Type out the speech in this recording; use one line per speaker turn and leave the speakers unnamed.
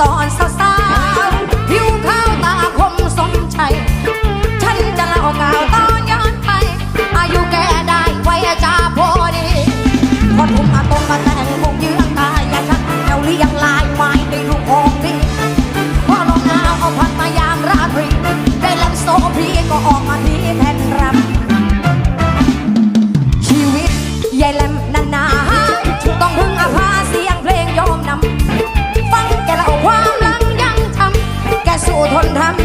ตอนเศร้า นทาง